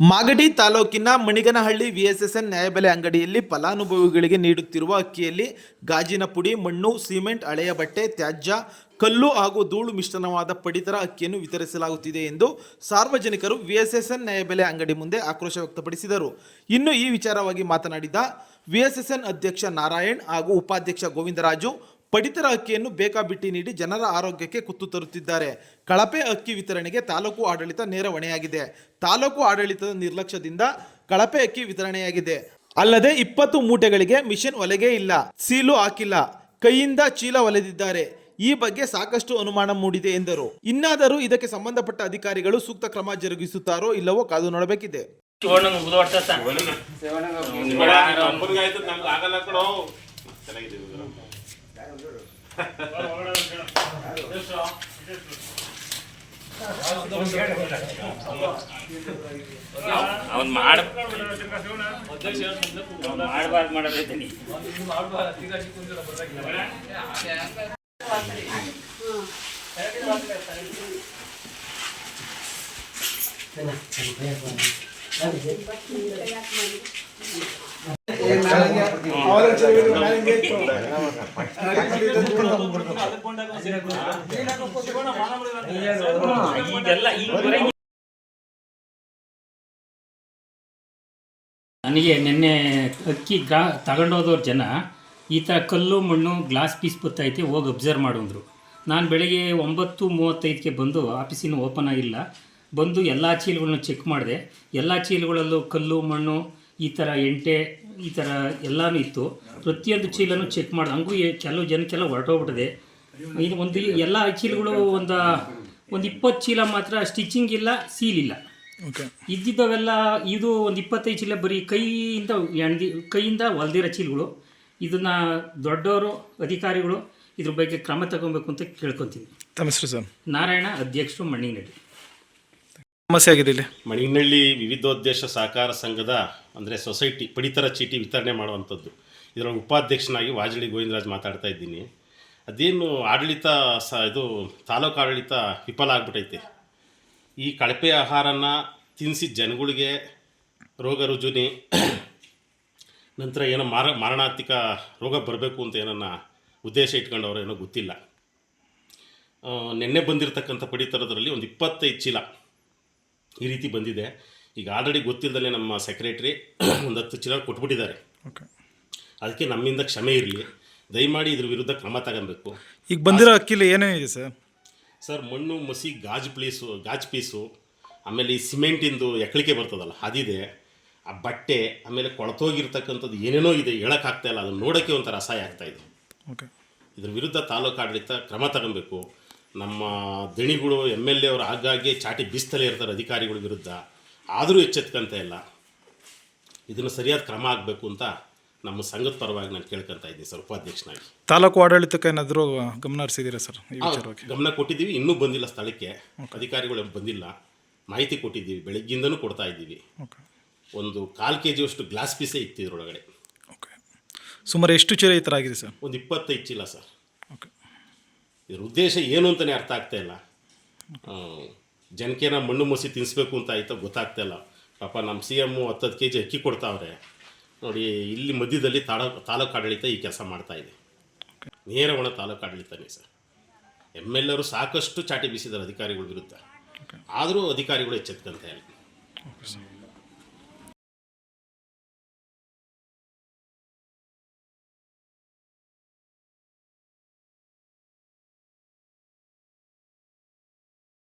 ಮಾಗಡಿ ತಾಲೂಕಿನ ಮಣಿಗನಹಳ್ಳಿ ವಿಎಸ್ಎಸ್ಎನ್ ನ್ಯಾಯಬೆಲೆ ಅಂಗಡಿಯಲ್ಲಿ ಫಲಾನುಭವಿಗಳಿಗೆ ನೀಡುತ್ತಿರುವ ಅಕ್ಕಿಯಲ್ಲಿ ಗಾಜಿನ ಪುಡಿ, ಮಣ್ಣು, ಸಿಮೆಂಟ್, ಹಳೆಯ ಬಟ್ಟೆ, ತ್ಯಾಜ್ಯ, ಕಲ್ಲು ಹಾಗೂ ಧೂಳು ಮಿಶ್ರಣವಾದ ಪಡಿತರ ಅಕ್ಕಿಯನ್ನು ವಿತರಿಸಲಾಗುತ್ತಿದೆ ಎಂದು ಸಾರ್ವಜನಿಕರು ವಿಎಸ್ಎಸ್ಎನ್ ನ್ಯಾಯಬೆಲೆ ಅಂಗಡಿ ಮುಂದೆ ಆಕ್ರೋಶ ವ್ಯಕ್ತಪಡಿಸಿದರು. ಇನ್ನು ಈ ವಿಚಾರವಾಗಿ ಮಾತನಾಡಿದ ವಿಎಸ್ಎಸ್ಎನ್ ಅಧ್ಯಕ್ಷ ನಾರಾಯಣ್ ಹಾಗೂ ಉಪಾಧ್ಯಕ್ಷ ಗೋವಿಂದರಾಜು ಪಡಿತರ ಅಕ್ಕಿಯನ್ನು ಬೇಕಾಬಿಟ್ಟಿ ನೀಡಿ ಜನರ ಆರೋಗ್ಯಕ್ಕೆ ಕುತ್ತು ತರುತ್ತಿದ್ದಾರೆ. ಕಳಪೆ ಅಕ್ಕಿ ವಿತರಣೆಗೆ ತಾಲೂಕು ಆಡಳಿತ ನೇರ ಹೊಣೆಯಾಗಿದೆ. ತಾಲೂಕು ಆಡಳಿತದ ನಿರ್ಲಕ್ಷ್ಯದಿಂದ ಕಳಪೆ ಅಕ್ಕಿ ವಿತರಣೆಯಾಗಿದೆ. ಅಲ್ಲದೆ ಇಪ್ಪತ್ತು ಮೂಟೆಗಳಿಗೆ ಮಿಷನ್ ಒಲೆಗೆ ಇಲ್ಲ ಸೀಲು ಹಾಕಿಲ್ಲ ಕೈಯಿಂದ ಚೀಲ ಒಲೆದಿದ್ದಾರೆ. ಈ ಬಗ್ಗೆ ಸಾಕಷ್ಟು ಅನುಮಾನ ಮೂಡಿದೆ ಎಂದರು. ಇನ್ನಾದರೂ ಇದಕ್ಕೆ ಸಂಬಂಧಪಟ್ಟ ಅಧಿಕಾರಿಗಳು ಸೂಕ್ತ ಕ್ರಮ ಜರುಗಿಸುತ್ತಾರೋ ಇಲ್ಲವೋ ಕಾದು ನೋಡಬೇಕಿದೆ. ಅವ್ನ್ ಮಾಡ ಮಾಡಬಾರ್ದು ಮಾಡೋದೈತೀನಿ ಬರೀ- ನನಗೆ ನಿನ್ನೆ ಅಕ್ಕಿ ಗ್ರಾ ತಗೊಂಡೋದವ್ರ ಜನ ಈ ಥರ ಕಲ್ಲು, ಮಣ್ಣು ಗ್ಲಾಸ್ ಪೀಸ್ ಬತ್ತೈತೆ ಹೋಗಿ ಅಬ್ಸರ್ವ್ ಮಾಡಿದ್ರು. ನಾನು ಬೆಳಗ್ಗೆ ಒಂಬತ್ತು ಮೂವತ್ತೈದಕ್ಕೆ ಬಂದು ಆಫೀಸಿನ ಓಪನ್ ಆಗಿಲ್ಲ. ಬಂದು ಎಲ್ಲ ಚೀಲಗಳನ್ನ ಚೆಕ್ ಮಾಡಿದೆ. ಎಲ್ಲ ಚೀಲಗಳಲ್ಲೂ ಕಲ್ಲು, ಮಣ್ಣು, ಈ ಥರ ಎಂಟೆ ಈ ಥರ ಎಲ್ಲನೂ ಇತ್ತು. ಪ್ರತಿಯೊಂದು ಚೀಲನೂ ಚೆಕ್ ಮಾಡಿದೆ ಹಂಗೂ ಕೆಲವು ಜನಕ್ಕೆಲ್ಲ ಹೊರಟೋಗ್ಬಿಟ್ಟಿದೆ. ಇದು ಒಂದು ಎಲ್ಲ ಚೀಲಗಳು ಒಂದು ಒಂದು ಇಪ್ಪತ್ತು ಚೀಲ ಮಾತ್ರ ಸ್ಟಿಚಿಂಗ್ ಇಲ್ಲ ಸೀಲ್ ಇಲ್ಲ. ಇದ್ದಿದ್ದವೆಲ್ಲ ಇದು ಒಂದು ಇಪ್ಪತ್ತೈದು ಚೀಲ ಬರೀ ಕೈಯಿಂದ ಎಣ್ದಿ ಕೈಯಿಂದ ಹೊಲ್ದಿರೋ ಚೀಲಗಳು. ಇದನ್ನು ದೊಡ್ಡವರು ಅಧಿಕಾರಿಗಳು ಇದ್ರ ಬಗ್ಗೆ ಕ್ರಮ ತಗೊಬೇಕು ಅಂತ ಕೇಳ್ಕೊತೀನಿ. ತಮ್ಮ ಹೆಸರು ಸರ್? ನಾರಾಯಣ ಅಧ್ಯಕ್ಷರು ಮಣ್ಣಿನಡಿ. ಸಮಸ್ಯೆ ಆಗಿದೆ ಇಲ್ಲಿ. ಮಣಿನಳ್ಳಿ ವಿವಿಧೋದ್ದೇಶ ಸಹಕಾರ ಸಂಘದ, ಅಂದರೆ ಸೊಸೈಟಿ, ಪಡಿತರ ಚೀಟಿ ವಿತರಣೆ ಮಾಡುವಂಥದ್ದು. ಇದರ ಉಪಾಧ್ಯಕ್ಷನಾಗಿ ವಾಜಳಿ ಗೋವಿಂದರಾಜ್ ಮಾತಾಡ್ತಾ ಇದ್ದೀನಿ. ಅದೇನು ಆಡಳಿತ ಸ, ಇದು ತಾಲೂಕು ಆಡಳಿತ ವಿಫಲ ಆಗ್ಬಿಟೈತೆ. ಈ ಕಳಪೆ ಆಹಾರನ ತಿನ್ನಿಸಿ ಜನಗಳಿಗೆ ರೋಗ ರುಜುನಿ, ನಂತರ ಏನೋ ಮಾರ, ಮಾರಣಾಂತಿಕ ರೋಗ ಬರಬೇಕು ಅಂತ ಏನನ್ನ ಉದ್ದೇಶ ಇಟ್ಕೊಂಡವ್ರು ಏನೋ ಗೊತ್ತಿಲ್ಲ ನೆನ್ನೆ ಬಂದಿರತಕ್ಕಂಥ ಪಡಿತರದಲ್ಲಿ ಒಂದು ಇಪ್ಪತ್ತೈದು ಚೀಲ ಈ ರೀತಿ ಬಂದಿದೆ. ಈಗ ಆಲ್ರೆಡಿ ಗೊತ್ತಿಲ್ಲದಲ್ಲೇ ನಮ್ಮ ಸೆಕ್ರೆಟ್ರಿ ಒಂದು ಹತ್ತು ಚೀಲ ಕೊಟ್ಬಿಟ್ಟಿದ್ದಾರೆ. ಓಕೆ ಅದಕ್ಕೆ ನಮ್ಮಿಂದ ಕ್ಷಮೆ ಇರಲಿ. ದಯಮಾಡಿ ಇದ್ರ ವಿರುದ್ಧ ಕ್ರಮ ತಗೊಬೇಕು. ಈಗ ಬಂದಿರೋ ಅಕ್ಕಿಲಿ ಏನೇನಿದೆ ಸರ್? ಸರ್ ಮಣ್ಣು ಮಸಿ ಗಾಜು ಪ್ಲೀಸು ಗಾಜು ಪೀಸು ಆಮೇಲೆ ಈ ಸಿಮೆಂಟಿಂದು ಎಕ್ಕಳಿಕೆ ಬರ್ತದಲ್ಲ ಅದಿದೆ. ಆ ಬಟ್ಟೆ ಆಮೇಲೆ ಕೊಳತೋಗಿರ್ತಕ್ಕಂಥದ್ದು ಏನೇನೋ ಇದೆ ಹೇಳೋಕ್ಕಾಗ್ತಾ ಇಲ್ಲ. ಅದನ್ನು ನೋಡೋಕ್ಕೆ ಒಂಥರ ಅಸಹಾಯ ಆಗ್ತಾ ಇದೆ. ಓಕೆ ಇದ್ರ ವಿರುದ್ಧ ತಾಲೂಕು ಆಡಳಿತ ಕ್ರಮ ತಗೊಬೇಕು. ನಮ್ಮ ದಣಿಗಳು ಎಂ ಎಲ್ ಎ ಅವರು ಆಗಾಗ್ಗೆ ಚಾಟಿ ಬೀಸ್ತಲೇ ಇರ್ತಾರೆ ಅಧಿಕಾರಿಗಳ ವಿರುದ್ಧ. ಆದರೂ ಎಚ್ಚೆತ್ಕೊಂತ ಇಲ್ಲ. ಇದನ್ನು ಸರಿಯಾದ ಕ್ರಮ ಆಗಬೇಕು ಅಂತ ನಮ್ಮ ಸಂಘದ ಪರವಾಗಿ ನಾನು ಕೇಳ್ಕೊಂತ ಇದ್ದೀನಿ ಸರ್ ಉಪಾಧ್ಯಕ್ಷನಾಗಿ. ತಾಲೂಕು ಆಡಳಿತಕ್ಕೆ ಏನಾದರೂ ಗಮನ ಹರಿಸಿದ್ದೀರಾ ಸರ್ ಈ ಆ, ವಿಚಾರವಾಗಿ? ಗಮನ ಕೊಟ್ಟಿದ್ದೀವಿ ಇನ್ನೂ ಬಂದಿಲ್ಲ ಸ್ಥಳಕ್ಕೆ. ಅಧಿಕಾರಿಗಳು ಬಂದಿಲ್ಲ. ಮಾಹಿತಿ ಕೊಟ್ಟಿದ್ದೀವಿ ಬೆಳಗ್ಗಿಂದನೂ ಕೊಡ್ತಾ ಇದ್ದೀವಿ. ಓಕೆ ಒಂದು ಕಾಲು ಕೆ ಜಿಯಷ್ಟು ಗ್ಲಾಸ್ ಪೀಸೇ ಇತ್ತು ಇದರೊಳಗಡೆ ಓಕೆ ಸುಮಾರು ಎಷ್ಟು ಚೀಲ ಈ ಥರ ಆಗಿದೆ ಸರ್? ಒಂದು ಇಪ್ಪತ್ತೈದು ಚೀಲ ಸರ್. ಇದ್ರ ಉದ್ದೇಶ ಏನು ಅಂತಲೇ ಅರ್ಥ ಆಗ್ತಾ ಇಲ್ಲ. ಜನಕ್ಕೇನ ಮಣ್ಣು ಮಸಿ ತಿನ್ನಿಸ್ಬೇಕು ಅಂತ ಆಯ್ತಾ ಗೊತ್ತಾಗ್ತಾ ಇಲ್ಲ. ಪಾಪ ನಮ್ಮ ಸಿ ಎಮ್ಮು ಹತ್ತತ್ತು ಕೆ ಜಿ ಅಕ್ಕಿ ಕೊಡ್ತಾವ್ರೆ. ನೋಡಿ ಇಲ್ಲಿ ಮಧ್ಯದಲ್ಲಿ ತಾಡ ತಾಲೂಕು ಆಡಳಿತ ಈ ಕೆಲಸ ಮಾಡ್ತಾ ಇದೆ. ನೇರ ಒಣ ತಾಲೂಕು ಆಡಳಿತನೇ ಸರ್. ಎಂ ಎಲ್ ಎರು ಸಾಕಷ್ಟು ಚಾಟಿ ಬೀಸಿದ್ದಾರೆ ಅಧಿಕಾರಿಗಳ ವಿರುದ್ಧ. ಆದರೂ ಅಧಿಕಾರಿಗಳು ಎಚ್ಚೆತ್ಕೊಂತ ಇಲ್ಲ.